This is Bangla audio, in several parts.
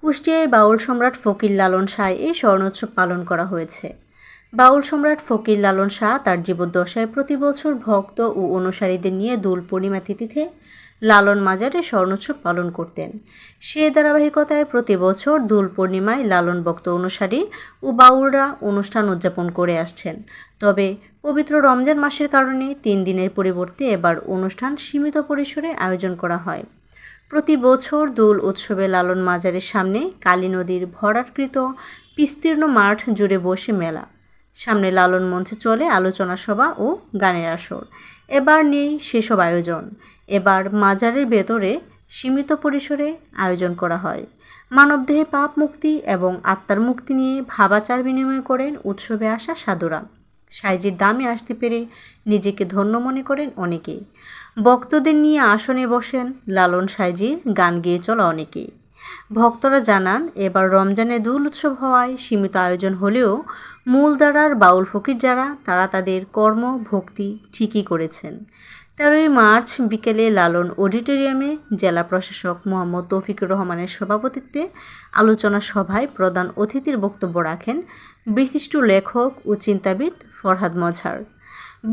কুষ্টিয়ায় বাউল সম্রাট ফকির লালন শাহ এই স্বর্ণোৎসব পালন করা হয়েছে। বাউল সম্রাট ফকির লালন শাহ তার জীবদ্দশায় প্রতি বছর ভক্ত ও অনুসারীদের নিয়ে দোল পূর্ণিমা তিথিতে লালন মাজারে স্বর্ণোৎসব পালন করতেন। সে ধারাবাহিকতায় প্রতি বছর দোল পূর্ণিমায় লালন ভক্ত অনুসারী ও বাউলরা অনুষ্ঠান উদযাপন করে আসছেন। তবে পবিত্র রমজান মাসের কারণে তিন দিনের পরিবর্তে এবার অনুষ্ঠান সীমিত পরিসরে আয়োজন করা হয়। প্রতি বছর দোল উৎসবে লালন মাজারের সামনে কালী নদীর ভরাটকৃত বিস্তীর্ণ মাঠ জুড়ে বসে মেলা। সামনে লালন মঞ্চে চলে আলোচনা সভা ও গানের আসর। এবার নেই সেসব আয়োজন। এবার মাজারের ভেতরে সীমিত পরিসরে আয়োজন করা হয়। মানবদেহে পাপ মুক্তি এবং আত্মার মুক্তি নিয়ে ভাবাচার বিনিময় করেন উৎসবে আসা সাধুরা। সাইজির দামে আসতে পেরে নিজেকে ধন্য মনে করেন অনেকে ভক্তদের নিয়ে আসনে বসেন লালন সাইজির গান গেয়ে চলা অনেকেই। ভক্তরা জানান, এবার রমজানে দুল উৎসব হওয়ায় সীমিত আয়োজন হলেও মূলধারার বাউল ফকির যারা, তারা তাদের কর্ম, ভক্তি ঠিকই করেছেন। তেরোই মার্চ বিকেলে লালন অডিটোরিয়ামে জেলা প্রশাসক মোহাম্মদ তৌফিকুর রহমানের সভাপতিত্বে আলোচনা সভায় প্রধান অতিথির বক্তব্য রাখেন বিশিষ্ট লেখক ও চিন্তাবিদ ফরহাদ মজহার।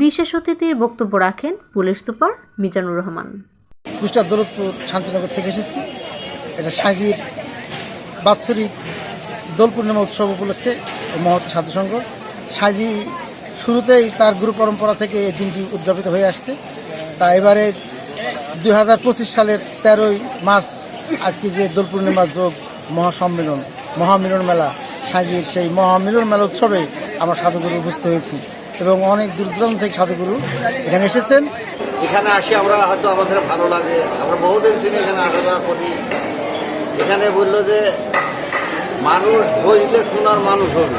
বিশেষ অতিথির বক্তব্য রাখেন পুলিশ সুপার মিজানুর রহমান। শান্তিনগর থেকে এসেছি। সাজির বাৎসরিক দোল পূর্ণিমা উৎসব উপলক্ষে মহৎ সাধু সংঘ সাজি শুরুতেই তার গুরু পরম্পরা থেকে এই দিনটি উদযাপিত হয়ে আসছে। তা এবারে দুই হাজার পঁচিশ সালের তেরোই মার্চ আজকে যে দোল পূর্ণিমা যোগ মহাসম্মেলন, মহামিলন মেলা, সাজির সেই মহামিলন মেলা উৎসবে আমরা সাধুগুরু উপস্থিত হয়েছি এবং অনেক দূর দূরান্ত থেকে সাধুগুরু এখানে এসেছেন। এখানে আসি, আমরা হয়তো আমাদের ভালো লাগে। আমরা বহুদিন থেকে এখানে আসা করি। এখানে বলল যে মানুষ বুঝলে শোনার মানুষ হবে।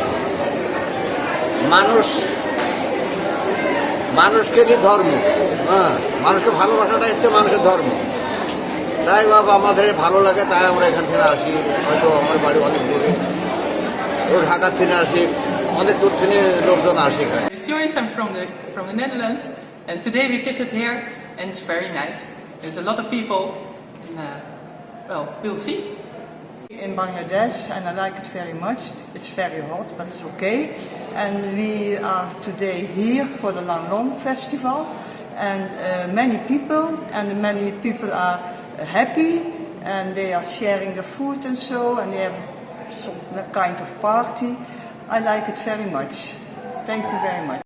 মানুষ মানুষকে ধর্ম। হ্যাঁ মানুষকে ভালোবাসাটা হচ্ছে মানুষের ধর্ম। তাই বাবা আমাদের ভালো লাগে তাই আমরা এখান থেকে আসি। হয়তো আমার বাড়ি অনেক দূরে। ও ঢাকার থেকে আসি। অনেক দূর থেকে লোকজন আসে এখানে। And today we visit here, and it's very nice. There's a lot of people, and uh, well, we'll see. in Bangladesh and I like it very much. It's very hot, but it's okay. And we are today here for the Lang Long Festival, and uh, many people, and many people are happy, and they are sharing the food and so, and they have some kind of party. I like it very much. Thank you very much.